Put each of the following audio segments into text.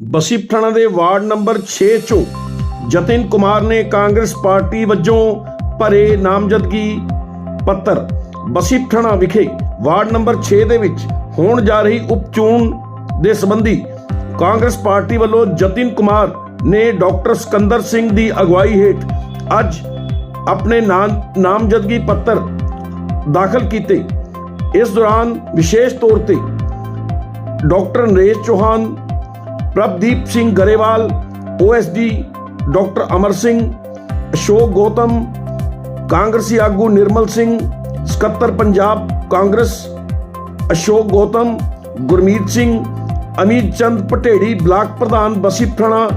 ਬਸੀ ਪਠਾਣਾ ਦੇ ward number 6 ਚੋਂ ਜਤਿਨ ਕੁਮਾਰ ਨੇ ਕਾਂਗਰਸ ਪਾਰਟੀ ਵੱਜੋਂ ਭਰੇ ਨਾਮਜ਼ਦਗੀ ਪੱਤਰ। ਬਸੀ ਪਠਾਣਾ ਵਿਖੇ ਵਾਰਡ ਨੰਬਰ 6 ਦੇ ਵਿੱਚ ਹੋਣ ਜਾ ਰਹੀ ਉਪਚੋਣ ਦੇ ਸੰਬੰਧੀ ਕਾਂਗਰਸ ਪਾਰਟੀ ਵੱਲੋਂ ਜਤਿਨ ਕੁਮਾਰ ਨੇ ਡਾਕਟਰ ਸਿਕੰਦਰ ਸਿੰਘ ਦੀ ਅਗਵਾਈ ਹੇਠ ਅੱਜ ਆਪਣੇ ਨਾਮਜ਼ਦਗੀ ਪੱਤਰ ਦਾਖਲ ਕੀਤੇ। ਇਸ ਦੌਰਾਨ ਵਿਸ਼ੇਸ਼ ਤੌਰ ਤੇ doctor Naresh Chauhan Prabhdeep Singh Grewal OSD doctor Amar Singh, Ashok Gautam, ਕਾਂਗਰਸੀ ਆਗੂ ਨਿਰਮਲ ਸਿੰਘ, ਸਕੱਤਰ ਪੰਜਾਬ ਕਾਂਗਰਸ, ਅਸ਼ੋਕ ਗੌਤਮ, ਗੁਰਮੀਤ ਸਿੰਘ ਅਮੀਤ ਚੰਦ ਪਟੇੜੀ, ਬਲਾਕ ਪ੍ਰਧਾਨ ਬਸੀ ਪਠਾਣਾ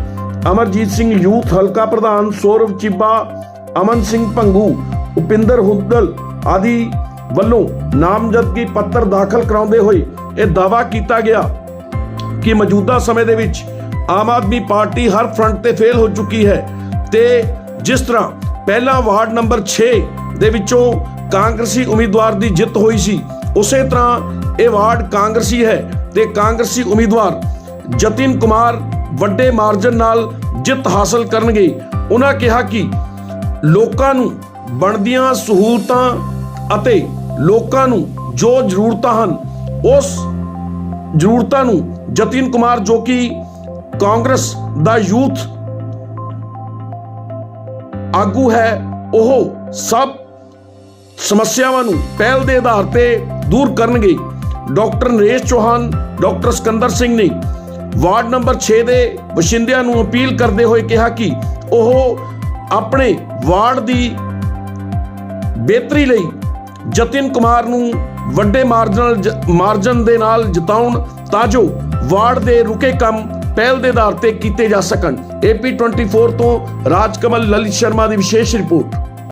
ਅਮਰਜੀਤ ਸਿੰਘ ਯੂਥ, ਹਲਕਾ ਪ੍ਰਧਾਨ ਸੌਰਵ ਚਿੱਬਾ, ਅਮਨ ਸਿੰਘ ਭੰਗੂ, ਉਪਿੰਦਰ ਹੁੱਦਲ ਆਦਿ ਵੱਲੋਂ ਨਾਮਜ਼ਦਗੀ ਪੱਤਰ ਦਾਖਲ ਕਰਾਉਂਦੇ ਹੋਏ ਇਹ ਦਾਅਵਾ ਕੀਤਾ ਗਿਆ। ਕਿ ਮੌਜੂਦਾ ਸਮੇਂ ਦੇ ਵਿੱਚ ਆਮ ਆਦਮੀ ਪਾਰਟੀ ਹਰ ਫਰੰਟ ਤੇ ਫੇਲ ਹੋ ਚੁੱਕੀ ਹੈ ਤੇ ਜਿਸ ਤਰ੍ਹਾਂ ਪਹਿਲਾ ਵਾਰਡ ਨੰਬਰ 6 ਦੇ ਵਿੱਚੋਂ ਕਾਂਗਰਸੀ ਉਮੀਦਵਾਰ ਦੀ ਜਿੱਤ ਹੋਈ ਸੀ, ਉਸੇ ਤਰ੍ਹਾਂ ਇਹ ਵਾਰਡ ਕਾਂਗਰਸੀ ਹੈ ਤੇ ਕਾਂਗਰਸੀ ਉਮੀਦਵਾਰ ਜਤਿਨ ਕੁਮਾਰ ਵੱਡੇ ਮਾਰਜਨ ਨਾਲ ਜਿੱਤ ਹਾਸਲ ਕਰਨਗੇ। ਉਹਨਾਂ ਕਿਹਾ ਕਿ ਲੋਕਾਂ ਨੂੰ ਬਣਦੀਆਂ ਸਹੂਲਤਾਂ ਅਤੇ ਲੋਕਾਂ ਨੂੰ ਜੋ ਜ਼ਰੂਰਤਾਂ ਹਨ, ਉਸ ਜ਼ਰੂਰਤਾਂ ਨੂੰ ਜਤਿਨ ਕੁਮਾਰ ਜੋ ਕਿ ਕਾਂਗਰਸ ਦਾ ਯੂਥ ਆਗੂ ਹੈ, ਉਹ ਸਭ ਸਮੱਸਿਆਵਾਂ ਨੂੰ ਪਹਿਲ ਦੇ ਆਧਾਰ ਤੇ ਦੂਰ ਕਰਨਗੇ। ਡਾਕਟਰ ਨਰੇਸ਼ ਚੌਹਾਨ, ਡਾਕਟਰ ਸਿਕੰਦਰ ਸਿੰਘ ਨੇ ਵਾਰਡ ਨੰਬਰ 6 ਦੇ ਵਸਿੰਦਿਆਂ ਨੂੰ ਅਪੀਲ ਕਰਦੇ ਹੋਏ ਕਿਹਾ ਕਿ ਉਹ ਆਪਣੇ ਵਾਰਡ ਦੀ ਬਿਹਤਰੀ ਲਈ ਜਤਿਨ ਕੁਮਾਰ ਨੂੰ ਵੱਡੇ ਮਾਰਜਨ ਮਾਰਜਨ ਦੇ ਨਾਲ ਜਿਤਾਉਣ ਤਾਂ ਜੋ ਵਾਰਡ ਦੇ ਰੁਕੇ ਕੰਮ ਪਹਿਲ ਦੇ ਆਧਾਰ ਤੇ ਕੀਤੇ ਜਾ ਸਕਣ। ਏਪੀ 24 ਤੋਂ ਰਾਜਕਮਲ ਲਲਿਤ ਸ਼ਰਮਾ ਦੀ ਵਿਸ਼ੇਸ਼ ਰਿਪੋਰਟ।